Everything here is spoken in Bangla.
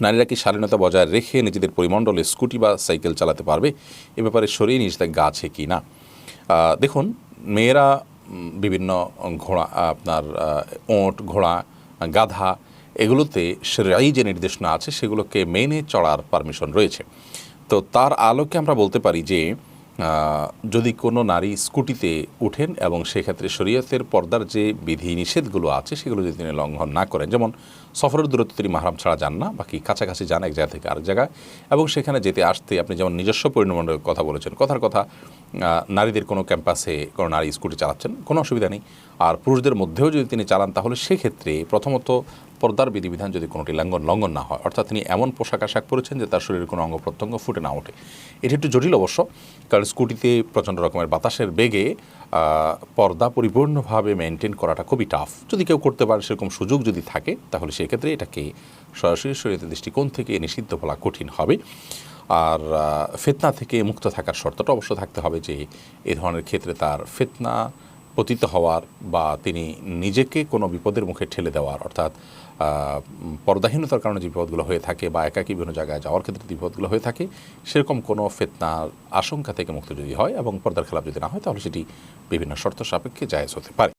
নারীরা কি স্বাধীনতা বজায় রেখে নিজেদের পরিমণ্ডলে স্কুটি বা সাইকেল চালাতে পারবে, এ ব্যাপারে সরিয়ে নিষেধাজ্ঞা গাছে কি না? দেখুন, মেয়েরা বিভিন্ন ঘোড়া, আপনার ওঁট, ঘোড়া, গাধা, এগুলোতে সেরাই যে নির্দেশনা আছে সেগুলোকে মেনে চড়ার পারমিশন রয়েছে। তো তার আলোকে আমরা বলতে পারি যে যদি কোনো নারী স্কুটিতে ওঠেন এবং সেক্ষেত্রে শরীয়তের পর্দার যে বিধি নিষেধগুলো আছে, সেগুলো যদি তিনি লঙ্ঘন না করেন, যেমন সফরের দূরত্ব তিনি মাহরাম ছাড়া যান না, বাকি কাছাকাছি যান এক জায়গা থেকে আরেক জায়গায়, এবং সেখানে যেতে আসতে আপনি যেমন নিজস্ব পরিণমণ্ডলের কথা বলেছেন, কথার কথা নারীদের কোনো ক্যাম্পাসে কোনো নারী স্কুটি চালাচ্ছেন, কোনো অসুবিধা নেই। আর পুরুষদের মধ্যেও যদি তিনি চালান, তাহলে সেক্ষেত্রে প্রথমত পর্দার বিধিবিধান যদি কোনোটি লঙ্ঘন লঙ্ঘন না হয়, অর্থাৎ তিনি এমন পোশাক আশাক পরেছেন যে তার শরীরের কোনো অঙ্গ প্রত্যঙ্গ ফুটে না ওঠে। এটি একটু জটিল অবশ্য, কারণ স্কুটিতে প্রচণ্ড রকমের বাতাসের বেগে পর্দা পরিপূর্ণভাবে মেনটেন করাটা খুবই টাফ যদি কেউ করতে পারে সেরকম সুযোগ যদি থাকে, তাহলে সেক্ষেত্রে এটাকে সরাসরি শরীরের দৃষ্টিকোণ থেকে নিষিদ্ধ বলা কঠিন হবে। আর ফেতনা থেকে মুক্ত থাকার শর্তটা অবশ্য থাকতে হবে যে এ ধরনের ক্ষেত্রে তার ফেতনা পতিত হওয়ার বা তিনি নিজেকে কোনো বিপদের মুখে ঠেলে দেওয়ার, অর্থাৎ পর্দাহীনতার কারণে যে বিপদগুলো হয়ে থাকে বা একাকী বিভিন্ন জায়গায় যাওয়ার ক্ষেত্রে যে বিপদগুলো হয়ে থাকে, সেরকম কোনো ফেতনার আশঙ্কা থেকে মুক্ত যদি হয় এবং পর্দার খেলাপ যদি না হয়, তাহলে সেটি বিভিন্ন শর্ত সাপেক্ষে জায়েজ হতে পারে।